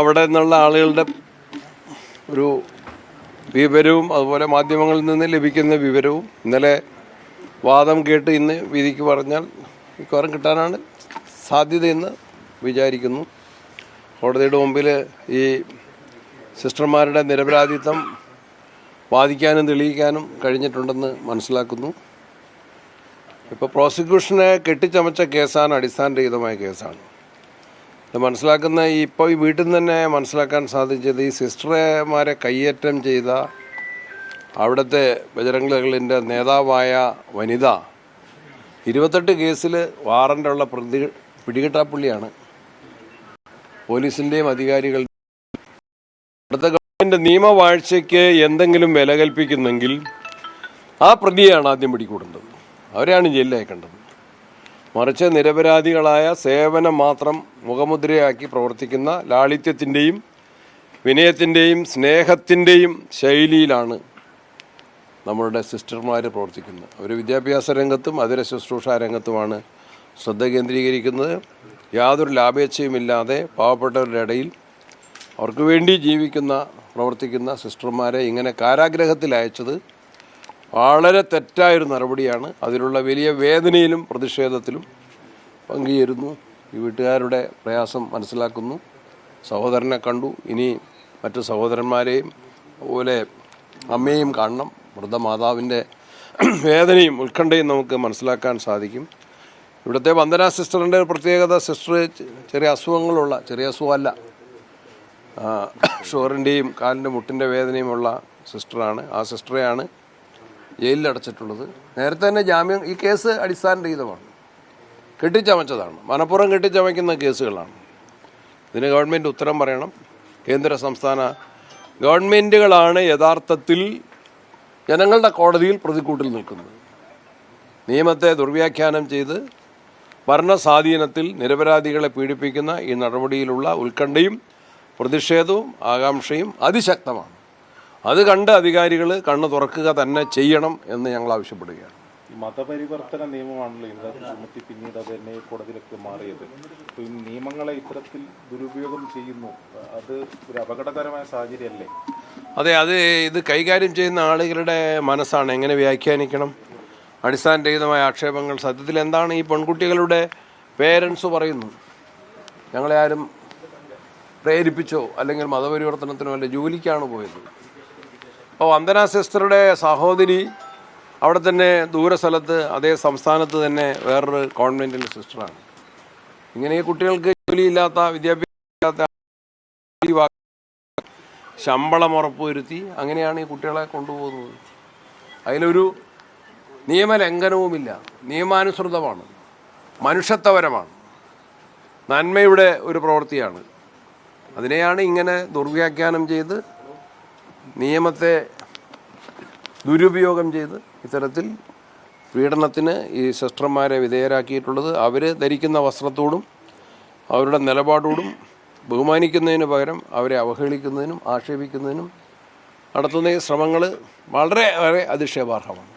അവിടെ നിന്നുള്ള ആളുകളുടെ ഒരു വിവരവും അതുപോലെ മാധ്യമങ്ങളിൽ നിന്ന് ലഭിക്കുന്ന വിവരവും ഇന്നലെ വാദം കേട്ട് ഇന്ന് വിധിക്ക് പറഞ്ഞാൽ മിക്കവാറും കിട്ടാനാണ് സാധ്യതയെന്ന് വിചാരിക്കുന്നു. കോടതിയുടെ മുമ്പിൽ ഈ സിസ്റ്റർമാരുടെ നിരപരാധിത്വം വാദിക്കാനും തെളിയിക്കാനും കഴിഞ്ഞിട്ടുണ്ടെന്ന് മനസ്സിലാക്കുന്നു. ഇപ്പോൾ പ്രോസിക്യൂഷനെ കെട്ടിച്ചമച്ച കേസാണ് അടിസ്ഥാനരഹിതമായ കേസാണ്. മനസ്സിലാക്കുന്ന ഇപ്പോൾ ഈ വീട്ടിൽ നിന്ന് തന്നെ മനസ്സിലാക്കാൻ സാധിച്ചത് ഈ സിസ്റ്റർമാരെ കയ്യേറ്റം ചെയ്ത അവിടുത്തെ ബജരംഗളിന്റെ നേതാവായ വനിത ഇരുപത്തെട്ട് കേസിൽ വാറന്റുള്ള പ്രതി പിടികിട്ടാപ്പുള്ളിയാണ്. പോലീസിന്റെയും അധികാരികളുടെ അടുത്ത ഗവൺമെന്റ് നിയമവാഴ്ചയ്ക്ക് എന്തെങ്കിലും വില കൽപ്പിക്കുന്നെങ്കിൽ ആ പ്രതിയാണ് ആദ്യം പിടികൂടുന്നത്. അവരെയാണ് ജയിലിൽ അയക്കേണ്ടത് മറിച്ച് നിരപരാധികളായ സേവനം മാത്രം മുഖമുദ്രയാക്കി പ്രവർത്തിക്കുന്ന ലാളിത്യത്തിന്റെയും വിനയത്തിന്റെയും സ്നേഹത്തിന്റെയും ശൈലിയിലാണ് നമ്മളുടെ സിസ്റ്റർമാർ പ്രവർത്തിക്കുന്നത്. അവർ വിദ്യാഭ്യാസ രംഗത്തും അതിര ശുശ്രൂഷ രംഗത്തുമാണ് ശ്രദ്ധ കേന്ദ്രീകരിക്കുന്നത്. യാതൊരു ലാഭേച്ഛയുമില്ലാതെ പാവപ്പെട്ടവരുടെ ഇടയിൽ അവർക്ക് വേണ്ടി ജീവിക്കുന്ന പ്രവർത്തിക്കുന്ന സിസ്റ്റർമാരെ ഇങ്ങനെ കാരാഗ്രഹത്തിൽ അയച്ചത് വളരെ തെറ്റായൊരു നടപടിയാണ്. അതിലുള്ള വലിയ വേദനയിലും പ്രതിഷേധത്തിലും പങ്കുചേരുന്നു. ഈ വീട്ടുകാരുടെ പ്രയാസം മനസ്സിലാക്കുന്നു. സഹോദരനെ കണ്ടു. ഇനി മറ്റു സഹോദരന്മാരെയും അതുപോലെ അമ്മയെയും കാണണം. വൃദ്ധമാതാവിന്റെ വേദനയും ഉത്കണ്ഠയും നമുക്ക് മനസ്സിലാക്കാൻ സാധിക്കും. ഇവിടുത്തെ വന്ദന സിസ്റ്ററിന്റെ ഒരു പ്രത്യേകത സിസ്റ്റർ ചെറിയ അസുഖങ്ങളുള്ള ചെറിയ അസുഖമല്ല. ഷുഗറിന്റെയും കാലിന്റെ മുട്ടിന്റെ വേദനയുമുള്ള സിസ്റ്ററാണ്. ആ സിസ്റ്ററെയാണ് ജയിലിൽ അടച്ചിട്ടുള്ളത് നേരത്തെ തന്നെ ജാമ്യം ഈ കേസ് അടിസ്ഥാനരഹിതമാണ്. കെട്ടിച്ചമച്ചതാണ്. മനഃപൂർവം കെട്ടിച്ചമയ്ക്കുന്ന കേസുകളാണ്. ഇതിന് ഗവൺമെന്റ് ഉത്തരം പറയണം. കേന്ദ്ര സംസ്ഥാന ഗവൺമെന്റുകളാണ് യഥാർത്ഥത്തിൽ ജനങ്ങളുടെ കോടതിയിൽ പ്രതിക്കൂട്ടിൽ നിൽക്കുന്നത്. നിയമത്തെ ദുർവ്യാഖ്യാനം ചെയ്ത് ഭരണസ്വാധീനത്തിൽ നിരപരാധികളെ പീഡിപ്പിക്കുന്ന ഈ നടപടിയിലുള്ള ഉത്കണ്ഠയും പ്രതിഷേധവും ആകാംക്ഷയും അതിശക്തമാണ്. അത് കണ്ട് അധികാരികൾ കണ്ണ് തുറക്കുക തന്നെ ചെയ്യണം എന്ന് ഞങ്ങൾ ആവശ്യപ്പെടുകയാണ്. ഈ മതപരിവർത്തന നിയമമാണല്ലോ ഇന്ത്യ ചുമത്തി പിന്നീട് അത് തന്നെ കോടതിയിലേക്ക് മാറിയത്. അപ്പോൾ ഈ നിയമങ്ങളെ ഇത്തരത്തിൽ ദുരുപയോഗം ചെയ്യുന്നു. അത് ഒരു അപകടകരമായ സാഹചര്യമല്ലേ? അതെ അത് ഇത് കൈകാര്യം ചെയ്യുന്ന ആളുകളുടെ മനസ്സാണ്. എങ്ങനെ വ്യാഖ്യാനിക്കണം? അടിസ്ഥാനരഹിതമായ ആക്ഷേപങ്ങൾ സത്യത്തിൽ എന്താണ് ഈ പെൺകുട്ടികളുടെ പേരൻസ് പറയുന്നു ഞങ്ങളെ ആരും പ്രേരിപ്പിച്ചോ അല്ലെങ്കിൽ മതപരിവർത്തനത്തിനോ അല്ല ജോലിക്കാണ് പോയത്? അപ്പോൾ വന്ദന സിസ്റ്ററുടെ സഹോദരി അവിടെ തന്നെ ദൂരസ്ഥലത്ത് അതേ സംസ്ഥാനത്ത് തന്നെ വേറൊരു കോൺവെന്റിന്റെ സിസ്റ്ററാണ്. ഇങ്ങനെ ഈ കുട്ടികൾക്ക് ജോലിയില്ലാത്ത വിദ്യാഭ്യാസമില്ലാത്ത ഈ ശമ്പളം ഉറപ്പുവരുത്തി അങ്ങനെയാണ് ഈ കുട്ടികളെ കൊണ്ടുപോകുന്നത്. അതിലൊരു നിയമലംഘനവുമില്ല. നിയമാനുസൃതമാണ്. മനുഷ്യത്വപരമാണ്. നന്മയുടെ ഒരു പ്രവൃത്തിയാണ്. അതിനെയാണ് ഇങ്ങനെ ദുർവ്യാഖ്യാനം ചെയ്ത് നിയമത്തെ ദുരുപയോഗം ചെയ്ത് ഇത്തരത്തിൽ പീഡനത്തിന് ഈ സിസ്റ്റർമാരെ വിധേയരാക്കിയിട്ടുള്ളത് അവർ ധരിക്കുന്ന വസ്ത്രത്തോടും അവരുടെ നിലപാടോടും ബഹുമാനിക്കുന്നതിന് പകരം അവരെ അവഹേളിക്കുന്നതിനും ആക്ഷേപിക്കുന്നതിനും നടത്തുന്ന ഈ ശ്രമങ്ങൾ വളരെ വളരെ അധിക്ഷേപാർഹമാണ്